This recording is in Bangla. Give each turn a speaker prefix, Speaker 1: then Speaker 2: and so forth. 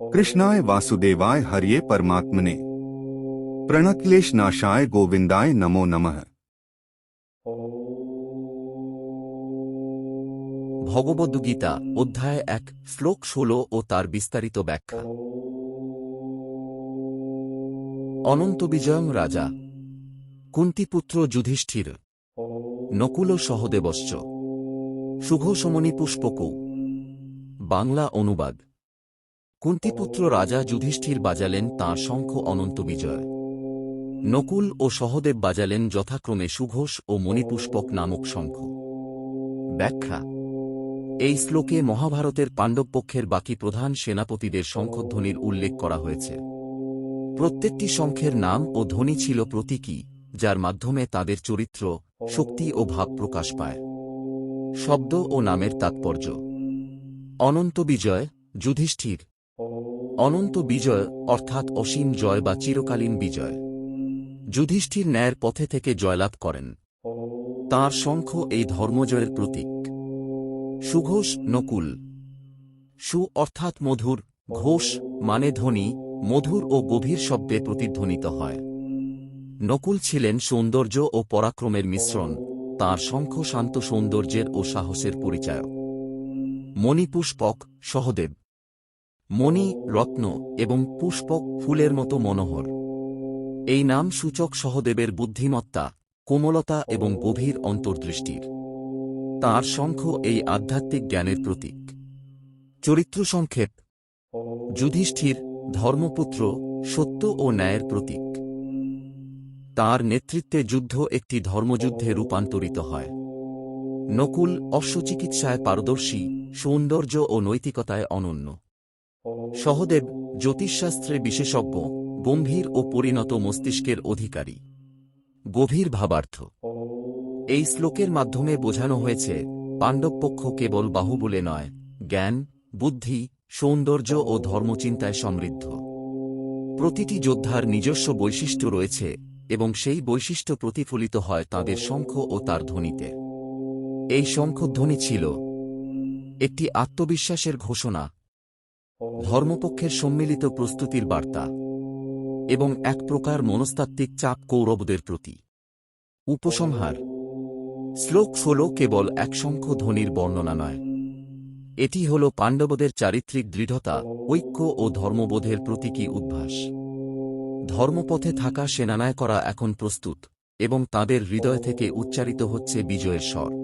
Speaker 1: कृष्णाय वासुदेवाय हरिये परमात्मने प्रणक्लेश नाशाय गोविंदाय नमो नमः
Speaker 2: ভগবদ্গীতা অধ্যায় এক শ্লোক ষোলো ও তার বিস্তারিত ব্যাখ্যা অনন্ত বিজয়ং রাজা কুন্তিপুত্র যুধিষ্ঠির নকুল সহদেবশ্চ শুভসমণি পুষ্পকৌ বাংলা অনুবাদ কুন্তিপুত্র রাজা যুধিষ্ঠির বাজালেন তাঁর শঙ্খ অনন্ত বিজয়। নকুল ও সহদেব বাজালেন যথাক্রমে সুঘোষ ও মণিপুষ্পক নামক শঙ্খ। ব্যাখ্যা, এই শ্লোকে মহাভারতের পাণ্ডবপক্ষের বাকি প্রধান সেনাপতিদের শঙ্খধ্বনির উল্লেখ করা হয়েছে। প্রত্যেকটি শঙ্খের নাম ও ধ্বনি ছিল প্রতীকী, যার মাধ্যমে তাদের চরিত্র, শক্তি ও ভাব প্রকাশ পায়। শব্দ ও নামের তাৎপর্য, অনন্ত বিজয়, যুধিষ্ঠির অনন্ত বিজয়, অর্থাৎ অসীম জয় বা চিরকালীন বিজয়। যুধিষ্ঠির ন্যায়ের পথে থেকে জয়লাভ করেন। তাঁর শঙ্খ এই ধর্মজয়ের প্রতীক। সুঘোষ নকুল। সু অর্থাৎ মধুর, ঘোষ মানে ধ্বনি, মধুর ও গভীর শব্দে প্রতিধ্বনিত হয়। নকুল ছিলেন সৌন্দর্য ও পরাক্রমের মিশ্রণ, তাঁর শঙ্খ শান্ত সৌন্দর্যের ও সাহসের পরিচায়ক। মণিপুষ্পক, সহদেব। মণি, রত্ন এবং পুষ্পক ফুলের মতো মনোহর। এই নাম সূচক সহদেবের বুদ্ধিমত্তা, কোমলতা এবং গভীর অন্তর্দৃষ্টির। তাঁর শঙ্খ এই আধ্যাত্মিক জ্ঞানের প্রতীক। চরিত্র সংক্ষেপ। যুধিষ্ঠির, ধর্মপুত্র, সত্য ও ন্যায়ের প্রতীক। তার নেতৃত্বে যুদ্ধ একটি ধর্মযুদ্ধে রূপান্তরিত হয়। নকুল অশ্বচিকিৎসায় পারদর্শী, সৌন্দর্য ও নৈতিকতায় অনন্য। সহদেব জ্যোতিষশাস্ত্রে বিশেষজ্ঞ, গম্ভীর ও পরিণত মস্তিষ্কের অধিকারী। গভীর ভাবার্থ। এই শ্লোকের মাধ্যমে বোঝানো হয়েছে, পাণ্ডবপক্ষ কেবল বাহুবলে নয়, জ্ঞান, বুদ্ধি, সৌন্দর্য ও ধর্মচিন্তায় সমৃদ্ধ। প্রতিটি যোদ্ধার নিজস্ব বৈশিষ্ট্য রয়েছে এবং সেই বৈশিষ্ট্য প্রতিফলিত হয় তাদের শঙ্খ ও তার ধ্বনিতে। এই শঙ্খধ্বনি ছিল একটি আত্মবিশ্বাসের ঘোষণা ধর্মপক্ষের সম্মিলিত প্রস্তুতির বার্তা এবং এক প্রকার মনস্তাত্ত্বিক চাপ কৌরবদের প্রতি। উপসংহার। শ্লোক ষোলো কেবল এক সংখ্য ধ্বনির বর্ণনা নয়। এটি হল পাণ্ডবদের চারিত্রিক দৃঢ়তা, ঐক্য ও ধর্মবোধের প্রতীকী উদ্ভাস। ধর্মপথে থাকা সেনানায় করা এখন প্রস্তুত এবং তাদের হৃদয় থেকে উচ্চারিত হচ্ছে বিজয়ের স্বর।